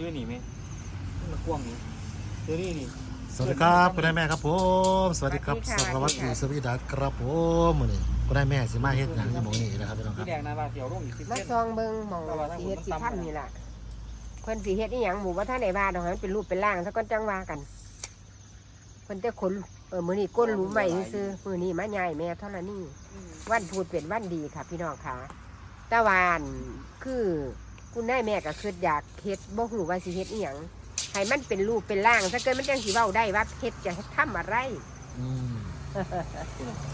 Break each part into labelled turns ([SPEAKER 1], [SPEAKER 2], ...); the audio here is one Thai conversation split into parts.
[SPEAKER 1] ซื้อนี่ไหมมันกว้างนี่ซื้อนี่นี่
[SPEAKER 2] สวัสดีครับคุณนายแม่ครับผมสวัสดีครับ
[SPEAKER 3] ส
[SPEAKER 2] ส
[SPEAKER 3] วั
[SPEAKER 2] วั
[SPEAKER 3] ส
[SPEAKER 2] ส
[SPEAKER 3] ดี
[SPEAKER 2] ดี
[SPEAKER 3] ค่ะ
[SPEAKER 2] สวีดัสครับผมมื้อนี้คุณนายแม่สิมาเฮ็ดหยังอยู่หม้องนี้นะครับพี่น้องค
[SPEAKER 1] ที่
[SPEAKER 2] รับ
[SPEAKER 1] แดงนะว่าเสียวร่งอีกสิบ
[SPEAKER 3] มา
[SPEAKER 1] เส้น
[SPEAKER 3] ซองเบิ่งหมองสีเฮ็ดสีถ้ำนี่ล่ะเพิ่นสีเฮ็ดอีหยังหมู่ว่าท่านไหนบ้านดอกให้มันเป็นรูปเป็นร่างซะก่อนจังว่ากันเพิ่นแต่ขนเออมื้อนี้ก้นหลุมไว้ซื่อๆมื้อนี้มาใหญ่แม่เท่านั้นนี่ วันพูดเป็นวันดีค่ะพี่น้องค่ะแตะวาอันคือ คุณนายแม่ก็คืออยากเฮ็ดบ่ฮู้ว่าสิเฮ็ดอีหยังให้มันเป็นรูปเป็นร่างซะเกินมันจังสิเว้าได้ว่าเฮ็ดจะทำอะไร
[SPEAKER 2] อืม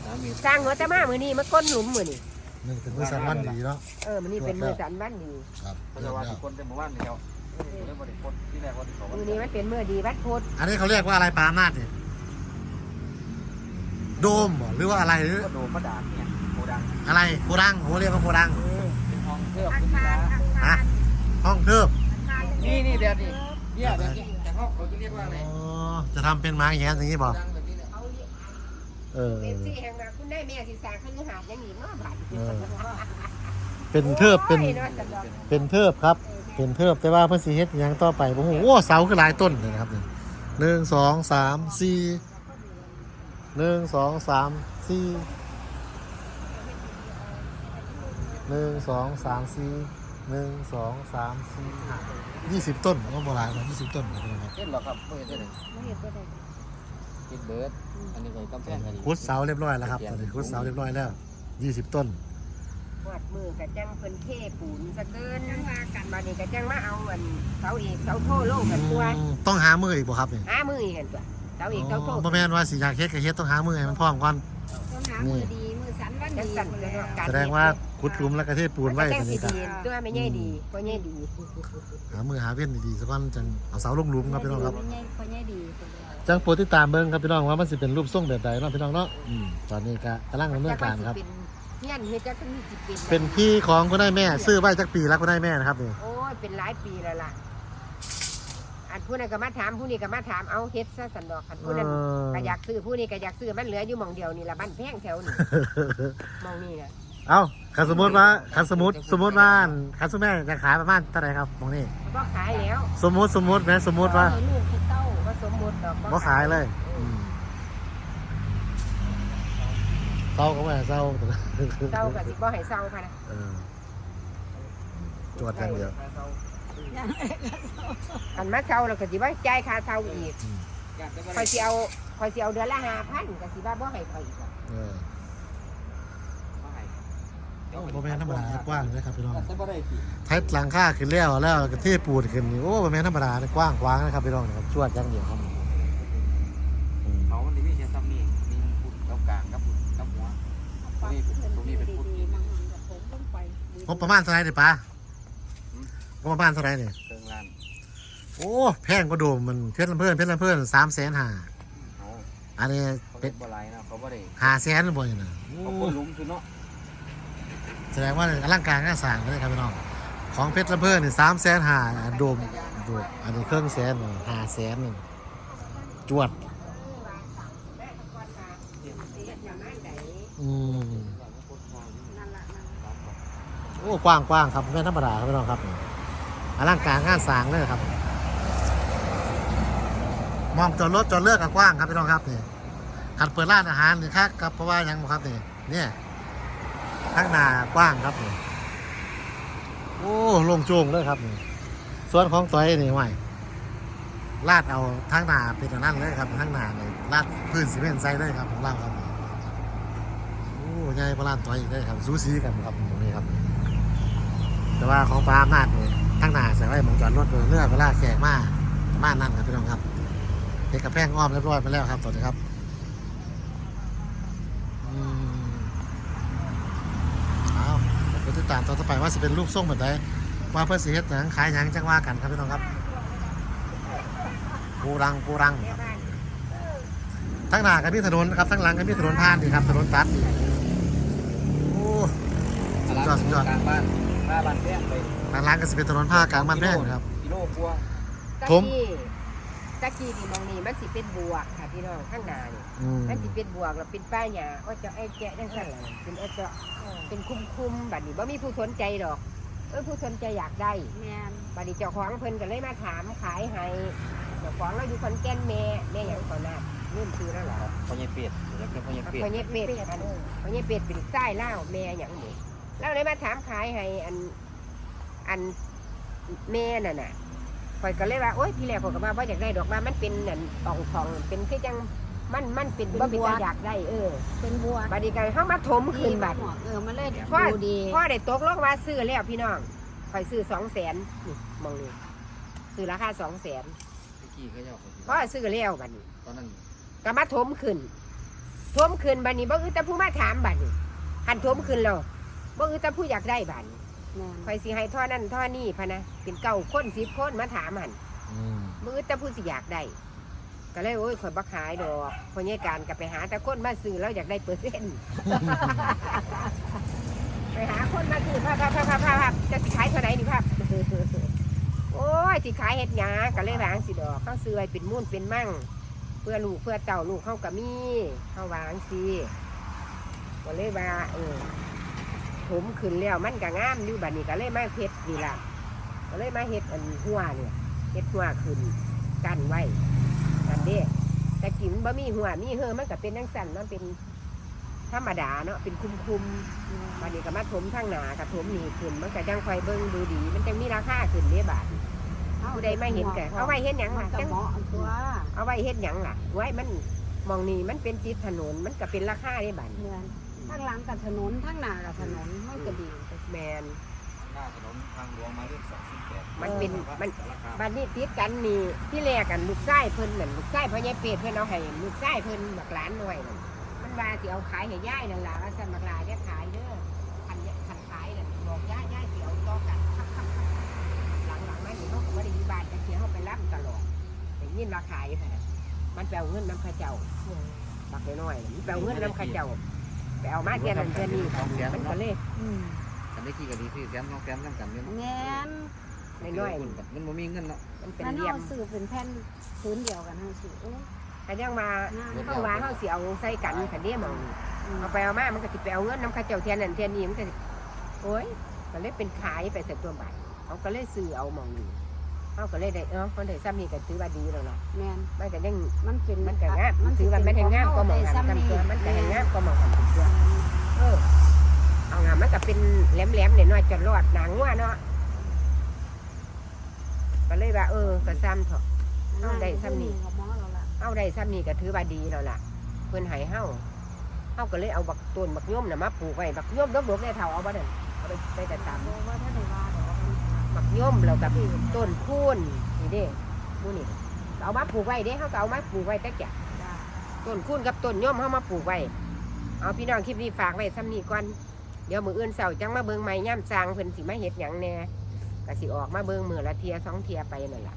[SPEAKER 1] สามี
[SPEAKER 3] สร้างหัวตะมามื้อนี้มาก้นหลุมมื้อนี้
[SPEAKER 2] นี่เป็นมื้อสันวันดีเนาะ
[SPEAKER 3] เออมื้อนี้เป็นมื้อสันวันดี
[SPEAKER 2] ครับ
[SPEAKER 1] เขาจะว่าทุกคนเต็มหมู่บ้านนี่แล้วเรื่องบริคนที่แรกว่าที่เขา
[SPEAKER 3] มื้อนี้มันเป็นมื้อดีวัดพุธ
[SPEAKER 2] อันนี้เขาเรียกว่าอะไรปามาดเนี่ยโดมบ่หรือว่าอะไรหรือ
[SPEAKER 1] ก็โดนก็ด่าเนี่ยโกดัง
[SPEAKER 2] อะไรโกดังโหเรียกว่าโกดัง
[SPEAKER 1] เป็นห้องเสื้อ
[SPEAKER 3] อา
[SPEAKER 1] คุณ
[SPEAKER 3] คาร
[SPEAKER 1] ยา
[SPEAKER 3] อาคาร
[SPEAKER 2] ห้องเทิบ
[SPEAKER 1] นี่นี่เดี๋ยวนี่เนี่ยเดี๋ยวนี่แต่เขาเขาจะเรียกว่าอะไร
[SPEAKER 2] อ๋อจะทำเป็นไม้แง้มอย่างนี้บ่
[SPEAKER 1] ดังแบบนี้เนี่ย
[SPEAKER 3] เอาเรียก
[SPEAKER 2] เออ
[SPEAKER 3] เป็นสี่แห่งนะคุณได้แม่สิสร้างขึ้นหาดอยังอีกเนาะบัด
[SPEAKER 2] เออ เป็นเทิบเป็น
[SPEAKER 3] โอ้ยาะสะดอก
[SPEAKER 2] เป็นเทิบครับ เป็นเทิบแต่ว่าเพิ่นสิเฮ็ดหยังต่อไปบ่ฮู้โอ้เสาคือหลายต้นเลยนะครับนี่หนึ่งสองสามสี่หนึ่งสองสามสี่หนึ่งสองสามสี่ หนึ่งสองสามสี่ห้ายี่สิบต้นก็โบราณนะยี่สิบต้นนะครับ
[SPEAKER 1] เห็นหรอครับเพื่อนเห็น
[SPEAKER 3] ไม่เห็นบ่ได้
[SPEAKER 1] กินเบิร์ดอันนี้ก็กำแพงกัน
[SPEAKER 2] คุดเสาเรียบร้อยแล้วครับตอนนี้คุดเสาเรียบร้อยแล้วยี่สิบต้น
[SPEAKER 3] หอดมือกะจังเพิ่นเทปูนซะเกินจังว่ากันบัดนี้กะจังมาเอาอันเสาเอกเสาโทลงกันตัว
[SPEAKER 2] อืมต้องหามืออีกบ่ครับนี่
[SPEAKER 3] หามืออีกกันตัวเสาเอกเสาโท
[SPEAKER 2] บ่แม่นว่าสิอยากเฮ็ดก็เฮ็ดต้องหามือให้มันพร้อมก่อน
[SPEAKER 4] ต้องหามือดีมือสันวัน
[SPEAKER 3] จัง
[SPEAKER 4] ดี
[SPEAKER 3] สั่น
[SPEAKER 4] คน
[SPEAKER 3] ก็
[SPEAKER 4] แล้ว
[SPEAKER 3] การ
[SPEAKER 2] แสดงว่าขุดหลุมแล้วก็เทปูนไว้
[SPEAKER 3] จั
[SPEAKER 2] ตั
[SPEAKER 3] ง
[SPEAKER 2] ว
[SPEAKER 3] สิ
[SPEAKER 2] นี้ก็
[SPEAKER 3] ดีตัวไม่ใหญ่ดีบ่ใหญ่ดี
[SPEAKER 2] หามือหาเว้นดีๆสักวันจังเอาเสาลงหลุมครับพี่น้องครับ
[SPEAKER 4] คนใหญ่คนใหญ่ดีคนเดียว
[SPEAKER 2] จังโปรดติดตามเบิ่งครับพี่น้องว่ามันสิเป็นรูปทรงแบบใดเนาะพี่น้องเนาะอืมตอนนี้ก็กำลังดำเนินการครับ
[SPEAKER 3] เฮียนเฮ็ดจักมีสิเป็น
[SPEAKER 2] เป็นพี่ของคุณได้แม่ ซื้อไว้จักปีแล้วคุณได้แม่นะครับนี่
[SPEAKER 3] โอ้ยเป็นหลายปีแล้วล่ะ อันผู้นั้นก็มาถามผู้นี้ก็มาถามเอาเฮ็ดซะสันดอกอันผู้นั้น
[SPEAKER 2] เออ
[SPEAKER 3] ก็อยากซื้อผู้นี้ก็อยากซื้อมันเหลืออยู่หมองเดียวนี่ละบ้านแพงแถวนี่หมองนี่นะ
[SPEAKER 2] เอ้าคันสมมติว่าคันสมมติสมมติว่าคันสุแม่จะขายประมาณเท่าไหร่ครับตรงนี้
[SPEAKER 3] บ่ขายแล้ว
[SPEAKER 2] สมมติสมมตินะสมมติว่า
[SPEAKER 3] เออลูกคือเต้าบ่สมมุติดอก
[SPEAKER 2] บ่ขายเลยอืมเศร้าก็ไม่ให้เศร้า
[SPEAKER 3] เต้าก็สิบ่ให้เศร้าค่ะนะ
[SPEAKER 2] เออจวดอย่างเดียว
[SPEAKER 3] อันมาเศร้าแล้วก็สิบ่จ่ายค่าเศร้าอีกคอยสิเอาคอยสิเอาเดือนละ5,000ก็สิว่าบ่ให้ข่อยอีกอะ
[SPEAKER 2] เออโอ้บ่แม่นธรรมดากว้างเลยครับพี่น้อง
[SPEAKER 1] แต่บ่ได้กี่
[SPEAKER 2] ไทยหลังคาขึ้นแล้วแล้วก็เทปูนขึ้นนี่โอ้บ่แม่นธรรมดานะกว้างกว้างนะครับพี่น้องนะครับจวดอย่างเดียวครับอืม
[SPEAKER 1] เขามันมีแค่ซ้ำนี่มีพุดกับกลางกับพุดกับหัวตรงนี้ตรงนี้เป็นพุทธ
[SPEAKER 4] ดีๆมาหันกับผมต้องไป
[SPEAKER 2] งบประมาณเท่าไหร่เนี่ยป้า
[SPEAKER 1] อืม
[SPEAKER 2] งบ ประมาณเท่าไหร่เนี่ย
[SPEAKER 1] เครื่องล้าน
[SPEAKER 2] โอ้แพงก็โดมมันเพชรลำเพื่อนเพชรลำเพื่อนสามแสนห้า
[SPEAKER 1] เขา
[SPEAKER 2] อันนี้
[SPEAKER 1] เขา
[SPEAKER 2] เป็
[SPEAKER 1] เป็นนบ่ไรนะเขาบ่ได้
[SPEAKER 2] ห้าแสนหรือเปล่าเนี่ยนะโอ้
[SPEAKER 1] เขาคนลุมคือเนาะ
[SPEAKER 2] แสดงว่าอลังการงานสร้างเลยครับพี่น้องของเพชรลำเพื่อนนี่สามแสนห้าโดมโดมอันนี้เครื่องแสนห้าแสนหนึ่งจวดอืม
[SPEAKER 4] นั่นละนั่นละ
[SPEAKER 2] โอ้กว้างกว้างครับไม่ธรรมดาครับพี่น้องครับ อลังการงานสร้างเลยครับ มองจอดรถจอดเลือกกว้างครับพี่น้องครับนี่หัดเปิดร้านอาหารนี่ครับกับเพราะว่ายังครับนี่เนี่ยข้างหน้ากว้างครับนี่โอ้ลงโจงเลยครับนี่ส่วนของต้อยนี่ไหวลาดเอาทางหน้าเป็นนั่นเลยครับทางหน้านี่ลาดพื้นซีเมนต์ใส่เลยครับของเราครับนี่โอ้ใหญ่พลานต้อยอีกเลยครับสูสีกันครับตรงนี้ครับ แต่ว่าของปลาอำนาจนี่ ทางหน้าใส่ไว้หมองจอดรถเลือเวลาแขกมาประมาณนั้นครับพี่น้องครับเด็กกระแพงอ้อมเรียบร้อยไปแล้วครับตอนนี้ครับอืมเอาไปติดตามตอนต่อไปว่าจะเป็นรูปทรงแบบไหนว่าเพื่อสิเฮ็ดหนังขายหนังจังว่ากันครับพี่น้องครับปูรังปูรังทั้งหน้าก็มีถนนครับทั้งหลังก็มีถนนผ่านนี่ครับถนนตัดโอ้สุดยอดสุดยอด
[SPEAKER 1] กลางบ้านหน้าบ้านแพงไป
[SPEAKER 2] ทางหลังก็จะเป็นถนนผ้ากลางบ้านแพงครับ
[SPEAKER 1] กิโลกว่า
[SPEAKER 3] ตะ
[SPEAKER 2] ผม
[SPEAKER 3] กี้ตะกี้นี่มองนี่มันสิเป็นบวกค่ะพี่น้องข้างหน้านี่
[SPEAKER 2] อืม
[SPEAKER 3] มันสิเป็นบวกแล้วเป็นป้ายหญ้าก็จะไอ้แกะจังซั่นล่ะเป็นไอ้เจาะเป็นคุ้มๆบัดนี้บ่มีผู้สนใจดอกเออผู้สนใจอยากได้
[SPEAKER 4] แม่น
[SPEAKER 3] บัดนี้เจ้าของเพิ่นก็เลยมาถามขายให้เจ้าของเราอยู่ขอนแก่นแม่แม่หยังก่อนน่ะเงื่อนซื้อแล้วเหรอ
[SPEAKER 1] พ่อใหญ่เป็ดอยากเป็นพ่อใหญ่เป็ด
[SPEAKER 3] พ่อเย็บเป็ดอันพ่อเย็บเป็ดเป็นไส้เล่าวแม่หยังหมูเราเลยมาถามขายให้อัน อันแม่น่ะน่ะข่อยก็เลยว่าโอ๊ยทีแรกข่อยก็ว่าว่าอยากได้ดอกว่ามันเป็นอันอ่องทองเป็นคือจังมันมันเป็นบ่เป็นตาอยากได้เออ
[SPEAKER 4] เป็นบัว
[SPEAKER 3] บัดนี้ก็เฮามาถมขึ้นบัด
[SPEAKER 4] หมอกเออมันเลย
[SPEAKER 3] พ่อ
[SPEAKER 4] ดูดี
[SPEAKER 3] พ่อได้ตกลงว่าซื้อแล้วพี่น้องข่อยซื้อสองแสนนี่มองนี่ซื้อราคาสองแสน
[SPEAKER 1] ตะกี้เขาเจ้าคนที่
[SPEAKER 3] พ่อซื้อแล้วบัดนี้
[SPEAKER 1] ตอนนั้น
[SPEAKER 3] ก็มาถมขึ้นถมขึ้นบัดนี้บ่คือแต่ผู้มาถามบัดนี้หันถมขึ้นแล้วบ่คือแต่ผู้อยากได้บัดนี้
[SPEAKER 4] แม่น
[SPEAKER 3] ข่อยสิให้ท่อนั่นท่อนี่พะนะเป็นเก้าคนสิบคนมาถามหัน
[SPEAKER 2] อืม
[SPEAKER 3] บ่คือแต่ผู้สิอยากได้ก็เลยโอ้ยข่อยบ่ขายดอกพ่อใหญ่การก็ไปหาแต่คนมาซื้อแล้วอยากได้เปอร์เซ็นต์ ไปหาคนมาซื้อภาพภาพภาพภาพภาพจะสิขายเท่าไหร่นี่ภาพโอ้ยสิขายเฮ็ดหยังก็เลยวาจั่งสิดอกเขาซื้อไว้เป็นมุ่นเป็นมั่ง เพื่อลูกเพื่อเต่าลูกเขาก็มีเขาวาจั่งสิก็เลยว่าเออ ผมขึ้นแล้วมันก็งามอยู่บัดนี้ก็เลยมาเฮ็ดนี่ล่ะก็เลยมาเฮ็ดอันหัวเนี่ยเฮ็ดหัวขึ้นกันไว้นั่นเด้แต่กินบ่มีหัวมีเฮอมันก็เป็นจังสั่นมันเป็นธรรมดาเนาะเป็นคุมๆบัดนี้ก็มาถมทางหนากับถมนี่ขึ้น มันก็จังคอยเบิ่งดูดี มันจังมีราคาขึ้นเด้บาทผู้ใดมาเห็นก็เอาไว้เฮ็ดหยัง
[SPEAKER 4] มัน
[SPEAKER 3] ล่ะ
[SPEAKER 4] ก็
[SPEAKER 3] จัง
[SPEAKER 4] เหมาะอันตัว
[SPEAKER 3] เอาไว้เฮ็ดหยังล่ะไว้มันมองนี่มันเป็นติดถนนมันก็เป็นราคาเด้บาท
[SPEAKER 4] เมือน ทั้งหลังกับถนนทั้งหน้ากับถนนมันก็ดี
[SPEAKER 3] แมน
[SPEAKER 1] หน้าถนนทางหลวงหมายเลขสองสิบแปด
[SPEAKER 3] มันเป็นมัน
[SPEAKER 1] ราคา
[SPEAKER 3] บัดนี้ติดกันนี่ที่แรกกันลูกชายเพิ่นนั่นลูกชายพ่อใหญ่เป็ดเพิ่นเอาให้ลูกชายเพิ่นบักหลานหน่อยนั่นมันว่าสิเอาขายให้ยายนั่นล่ะว่าซั่นบักหลาเนี่ยขายเด้อคันเนี่ยคันขายนั่นบอกยายยายสิเอาต่อกันหลังๆมานี่เขาก็บ่ได้อยู่บ้านจักเที่ยเขาไปรับตลอดแต่ยินราคายค่ะมันแปลเงินน้ำเข้าเจ้าบักน้อยๆน่ะมันแปลเงินน้ำเข้าเจ้าไป เอามาเทียนนั่นเทียนนี่
[SPEAKER 1] สองแสน
[SPEAKER 3] มันก็
[SPEAKER 1] เนาะ
[SPEAKER 3] เลย
[SPEAKER 4] อืม
[SPEAKER 1] กันได้กี่กันดีสี่แสนสองแสนน้ำกันเนี่ยเนาะ
[SPEAKER 4] แม่น
[SPEAKER 3] น้อยๆ
[SPEAKER 1] มั
[SPEAKER 3] นี่
[SPEAKER 1] มันบ่มีเงินเนาะ
[SPEAKER 3] มันเป็น
[SPEAKER 4] ถ้า
[SPEAKER 3] เหลี่ย
[SPEAKER 4] เฮามซื้อเป็นแผ่นพื้นเดียวกันเฮาสิโอ้ย
[SPEAKER 3] อันยังมา
[SPEAKER 4] น่า
[SPEAKER 3] เข้าว่าเขาสิเอาใส่กันคันเดียมอง
[SPEAKER 4] อืม
[SPEAKER 3] เอาไปเอามามันก็สิไปเอาเงินน้ำเข้าเจ้าเทียนนั่นเทียนนี่มันก็สิโอ้ยก็เลยเป็นขายไปเสร็จตัวบาทเขาก็เลยซื้อเอามองนี่ เขาก็เลยได้เออคนได้ซ้ำนี่ก็ถือว่าดีแล้วล่ะ
[SPEAKER 4] แม่น
[SPEAKER 3] มันก็ยัง
[SPEAKER 4] มันเป็น
[SPEAKER 3] มันก็งาม
[SPEAKER 4] สิ
[SPEAKER 3] ถือว่ามันยังงามก็มองหัน
[SPEAKER 4] ซ้ำ
[SPEAKER 3] กัน
[SPEAKER 4] นี่
[SPEAKER 3] ตัวมันก็ยังงามก็มองหันกันตัว
[SPEAKER 4] แม่น
[SPEAKER 3] เออเอางามันก็เป็นแหลมๆเนี่ยน้อยจนรอดหนังว่าเนาะก็เลยว่าเออก็ซ้ำเถอะเอาได้ซ้ำนี่
[SPEAKER 4] กับหมอแล้วล่ะ
[SPEAKER 3] เอาได้ซ้ำนี่ก็ถือว่าดีแล้วล่ะเพิ่นให้เฮาเฮาก็เลยเอาบักต้นบักย่อมน่ะมาปลูกไว้บักย่อมดกๆได้เท่าเอาบ่นั่นเอาไปไปแต่ตาม
[SPEAKER 4] บอกว่าถ้าได้ว่าดอก
[SPEAKER 3] บักย่อมแล้วกับต้นคูนนี่เด้มูนี่เอามาปลูกไว้เด้เฮาก็เอามาปลูกไว้แต่แก่ต้นคูนกับต้นย่อมเฮามาปลูกไว้เอาพี่น้องคลิปนี้ฝากไว้ซ้ำนี้ก่อนเดี๋ยวมืออื่นเสาจังมาเบิงไม้ย่ำจางเพิ่นสิมาเฮ็ดหยังแน่ก็สิออกมาเบิงมือละเทียสองเทียไปนั่นแหละ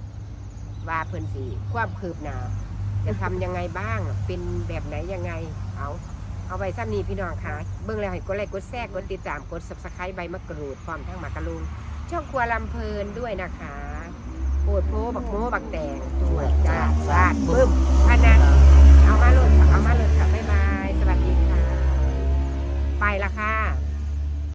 [SPEAKER 3] ว่าเพิ่นสิความคืบหน้าจะทำยังไงบ้างเป็นแบบไหนยังไงเอาเอาไว้ซ้ำนี้พี่น้องค่ะ เบิ่งแล้วให้กดไลค์กดแชร์กดติดตามกด subscribe ใบมะกรูดพร้อมทั้งมากกะลุง ช่องครัวลำเพลินด้วยนะคะโปวดโพบักโมบักแตงตัวจ้าสาดบึ้มพันันเอามาโหลดค่ะเอามาโหลดค่ะบ๊ายบายสวัสดีค่ะ ไปละค่ะ